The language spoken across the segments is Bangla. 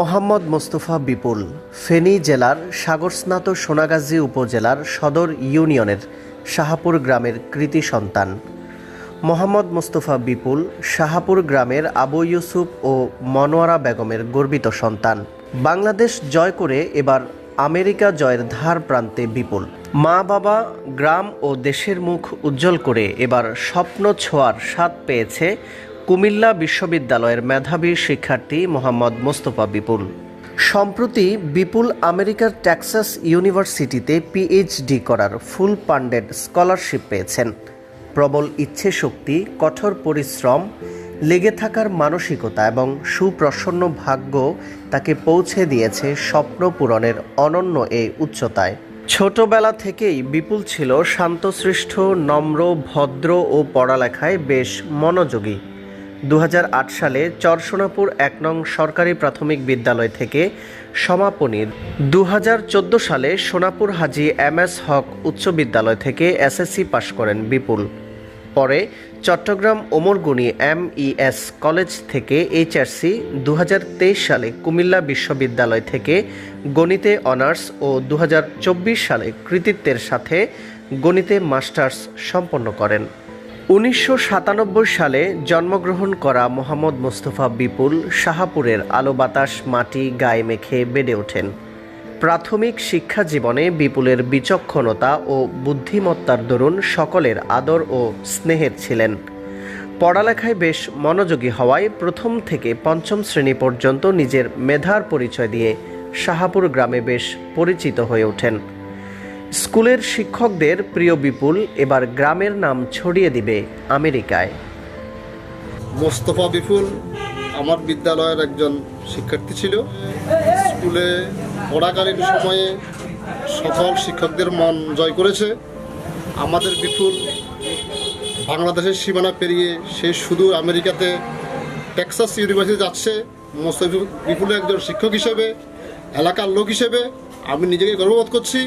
মোহাম্মদ মোস্তফা বিপুল ফেনী জেলার সাগরস্নাত সোনাগাজী উপজেলার সদর ইউনিয়নের শাহাপুর গ্রামের কৃতি সন্তান। মোহাম্মদ মোস্তফা বিপুল শাহাপুর গ্রামের আবু ইউসুফ ও মনোয়ারা বেগমের গর্বিত সন্তান। বাংলাদেশ জয় করে এবার আমেরিকা জয়ের ধার প্রান্তে বিপুল। মা বাবা, গ্রাম ও দেশের মুখ উজ্জ্বল করে এবার স্বপ্ন ছোঁয়ার স্বাদ পেয়েছে কুমিল্লা বিশ্ববিদ্যালয়ের মেধাবী শিক্ষার্থী মোহাম্মদ মোস্তফা বিপুল। সম্প্রতি বিপুল আমেরিকার টেক্সাস ইউনিভার্সিটিতে পিএইচডি করার ফুল পান্ডেড স্কলারশিপ পেয়েছেন। প্রবল ইচ্ছে শক্তি কঠোর পরিশ্রম, লেগে থাকার মানসিকতা এবং সুপ্রসন্ন ভাগ্য তাকে পৌঁছে দিয়েছে স্বপ্ন পূরণের অনন্য এই উচ্চতায়। ছোটবেলা থেকেই বিপুল ছিল শান্তসৃষ্ট নম্র, ভদ্র ও পড়ালেখায় বেশ মনোযোগী। দু হাজার আট সালে চরসোনাপুর এক নং সরকারি প্রাথমিক বিদ্যালয় থেকে সমাপনীর। দু সালে সোনাপুর হাজি এম এস হক উচ্চ বিদ্যালয় থেকে এসএসসি পাশ করেন বিপুল। পরে Chattogram Omarguni M S college থেকে এইচআরসি দু হাজার তেইশ সালে কুমিল্লা বিশ্ববিদ্যালয় থেকে গণিতে অনার্স ও দু হাজার চব্বিশ সালে কৃতিত্বের সাথে গণিতে মাস্টার্স সম্পন্ন করেন। উনিশশো সাতানব্বই সালে জন্মগ্রহণ করা মোহাম্মদ মোস্তফা বিপুল শাহাপুরের আলো বাতাস মাটি গায়ে মেখে বেড়ে ওঠেন। প্রাথমিক শিক্ষা জীবনে বিপুলের বিচক্ষণতা ও বুদ্ধিমত্তার দরুন সকলের আদর ও স্নেহের ছিলেন। পড়ালেখায় বেশ মনোযোগী হওয়ায় প্রথম থেকে পঞ্চম শ্রেণি পর্যন্ত নিজের মেধার পরিচয় দিয়ে শাহাপুর গ্রামে বেশ পরিচিত হয়ে ওঠেন। স্কুলের শিক্ষকদের প্রিয় বিপুল এবার গ্রামের নাম ছড়িয়ে দিবে আমেরিকায়। মোস্তফা বিপুল আমার বিদ্যালয়ের একজন শিক্ষার্থী ছিল। স্কুলে পড়াকালীন সময়ে সকল শিক্ষকদের মন জয় করেছে। আমাদের বিপুল বাংলাদেশের সীমানা পেরিয়ে সে শুধু আমেরিকাতে টেক্সাস ইউনিভার্সিটি যাচ্ছে। মোস্তফা বিপুল একজন শিক্ষক হিসেবে, এলাকার লোক হিসেবে। আমি নিজেকে গর্ববোধ করছি।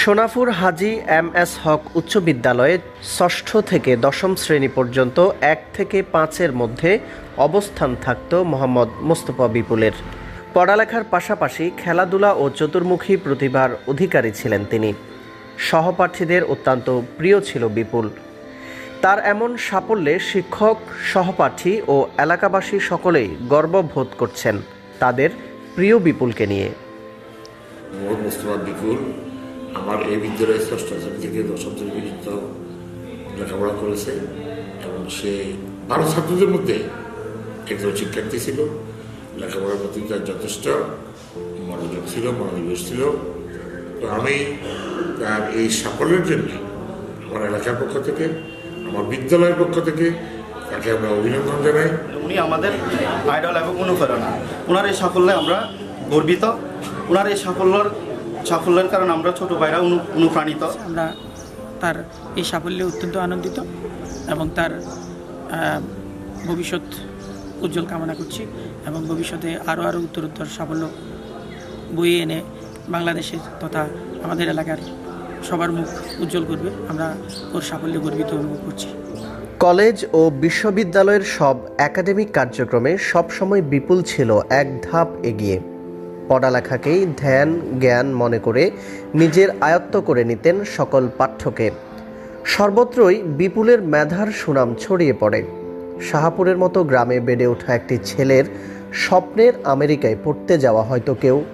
সোনাপুর হাজি এম এস হক উচ্চ বিদ্যালয়ে ষষ্ঠ থেকে দশম শ্রেণি পর্যন্ত এক থেকে পাঁচের মধ্যে অবস্থান থাকত মোহাম্মদ মোস্তফা বিপুলের। পড়ালেখার পাশাপাশি খেলাধুলা ও চতুর্মুখী প্রতিভার অধিকারী ছিলেন তিনি। সহপাঠীদের অত্যন্ত প্রিয় ছিল বিপুল। তার এমন সাফল্যে শিক্ষক, সহপাঠী ও এলাকাবাসী সকলেই গর্ববোধ করছেন তাদের প্রিয় বিপুলকে নিয়ে। মোহাম্মদ মুস্তফা বিপুল আমার এই বিদ্যালয়ে ষষ্ঠ শ্রেণি থেকে দশম শ্রেণি পর্যন্ত লেখাপড়া করেছে এবং সে বারো ছাত্রদের মধ্যে একজন শিক্ষার্থী ছিল। লেখাপড়ার প্রতি তার যথেষ্ট মনোযোগ ছিল, মনোনিবেশ ছিল। তো আমি তার এই সাফল্যের জন্য আমার এলাকার পক্ষ থেকে, আমার বিদ্যালয়ের পক্ষ থেকে তাকে আমরা অভিনন্দন জানাই। উনি আমাদের আইডল এবং অনুপ্রেরণা। ওনার এই সাফল্যে আমরা গর্বিত। ওনার এই সাফল্যর সাফল্যের কারণে আমরা ছোট ভাইরা অনু অনুপ্রাণিত। আমরা তার এই সাফল্যে অত্যন্ত আনন্দিত এবং তার ভবিষ্যৎ উজ্জ্বল কামনা করছি এবং ভবিষ্যতে আরও আরও উত্তরোত্তর সাফল্য বয়ে এনে বাংলাদেশের তথা আমাদের এলাকার সবার মুখ উজ্জ্বল করবে। আমরা ওর সাফল্যে গর্বিত অনুভব করছি। কলেজ ও বিশ্ববিদ্যালয়ের সব একাডেমিক কার্যক্রমে সবসময় বিপুল ছিল এক ধাপ এগিয়ে। পড়ালেখাকেই ধ্যান, জ্ঞান মনে করে নিজের আয়ত্ত করে নিতেন সকল পাঠ্যকে। সর্বত্রই বিপুলের মেধার সুনাম ছড়িয়ে পড়ে। শাহাপুরের মতো গ্রামে বেড়ে ওঠা একটি ছেলের স্বপ্নের আমেরিকায় পড়তে যাওয়া হয়তো কেউ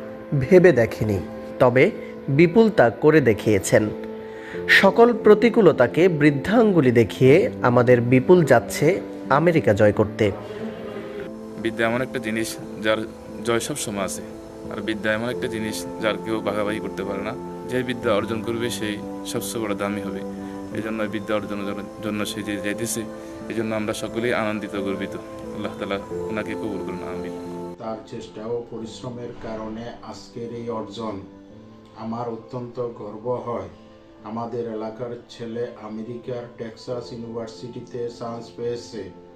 ভেবে দেখেনি, তবে বিপুল তা করে দেখিয়েছেন। সকল প্রতিকূলতাকে বৃদ্ধাঙ্গুলি দেখিয়ে আমাদের বিপুল যাচ্ছে আমেরিকা জয় করতে। বিদ্যা, এমন একটা জিনিস যার জয় সব সময় আছে। আর বিদ্যা এমন একটা জিনিস যার কেউ ভাগাভাগি করতে পারে না। যে বিদ্যা অর্জন করবে, সেই সবচেয়ে বড় দামি হবে। এই জন্য বিদ্যা অর্জনের জন্য- সে যে যাইতেছে এই জন্য আমরা সকলেই আনন্দিত, গর্বিত। আল্লাহ তালা ওনাকে কবুল করুন আমি তার চেষ্টা ও পরিশ্রমের কারণে আজকের এই অর্জন আমার অত্যন্ত গর্ব হয়। আমাদের এলাকার ছেলে আমেরিকার টেক্সাস ইউনিভার্সিটিতে চান্স পেয়েছে।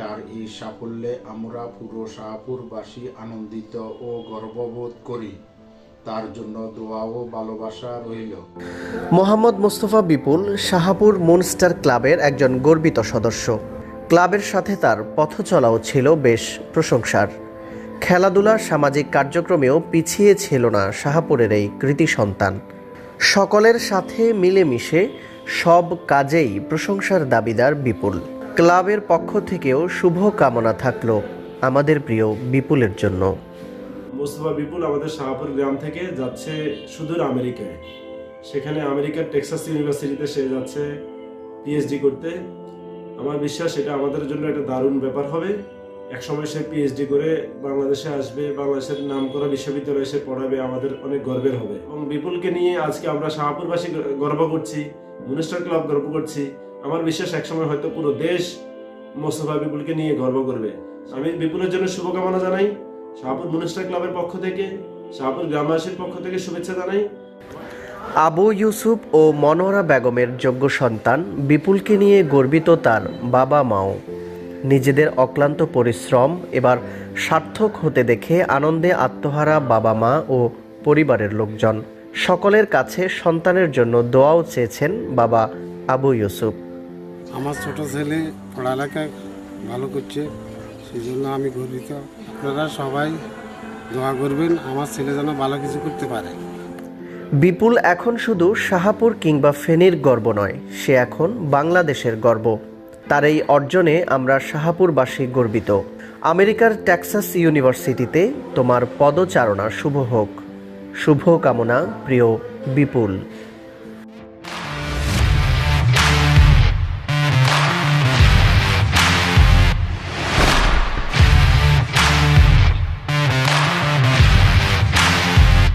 তার এই সাফল্যে আমরা পুরো শাহপুরবাসী আনন্দিত ও গর্ববোধ করি। তার জন্য দোয়া ও ভালোবাসা রইল। মোহাম্মদ মোস্তফা বিপুল শাহাপুর মুনস্টার ক্লাবের একজন গর্বিত সদস্য। ক্লাবের সাথে তার পথ চলাও ছিল বেশ প্রশংসার। খেলাধুলা সামাজিক কার্যক্রমেও পিছিয়ে ছিল না শাহাপুরের এই কৃতি সন্তান। সকলের সাথে মিলেমিশে সব কাজেই প্রশংসার দাবিদার বিপুল। ক্লাবের পক্ষ থেকেও শুভ কামনা থাকল আমাদের প্রিয় বিপুলের জন্য। মোস্তফা বিপুল আমাদের শাহপুর গ্রাম থেকে যাচ্ছে সুদূর আমেরিকায় সেখানে আমেরিকার টেক্সাস ইউনিভার্সিটিতে সে যাচ্ছে পিএইচডি করতে। আমার বিশ্বাস এটা আমাদের জন্য একটা দারুণ ব্যাপার হবে। একসময় সে পিএইচডি করে বাংলাদেশে আসবে, বাংলাদেশের নাম করা বিশ্ববিদ্যালয়ে সে পড়াবে, আমাদের অনেক গর্বের হবে। এবং বিপুলকে নিয়ে আজকে আমরা শাহপুরবাসী গর্ব করছি, মুনিস্টার ক্লাব গর্ব করছি। আমার বিশ্বাস একসময় হয়তো পুরো দেশ মোস্তফা বিপুলকে নিয়ে গর্ব করবে। আমি বিপুলের জন্য শুভকামনা জানাই শাহপুর মুনিস্টার ক্লাবের পক্ষ থেকে শাহপুর গ্রামবাসীর পক্ষ থেকে শুভেচ্ছা জানাই। আবু ইউসুফ ও মনোরা বেগমের যোগ্য সন্তান বিপুলকে নিয়ে গর্বিত তার বাবা মাও। নিজেদের অক্লান্ত পরিশ্রম, এবার সার্থক হতে দেখে আনন্দে আত্মহারা বাবা মা ও পরিবারের লোকজন। সকলের কাছে সন্তানের জন্য দোয়াও চেয়েছেন বাবা আবু ইউসুফ। আমার ছোট ছেলে পড়ালেখা ভালো করছে সেই জন্য আমি গর্বিত। আপনারা সবাই দোয়া করবেন, আমার ছেলে যেন ভালো কিছু করতে পারে। বিপুল এখন শুধু শাহাপুর কিংবা ফেনীর গর্ব নয়, সে এখন বাংলাদেশের গর্ব। তার এই অর্জনে আমরা শাহাপুরবাসী গর্বিত। আমেরিকার টেক্সাস ইউনিভার্সিটিতে তোমার পদচারণা শুভ হোক। শুভ কামনা প্রিয় বিপুল।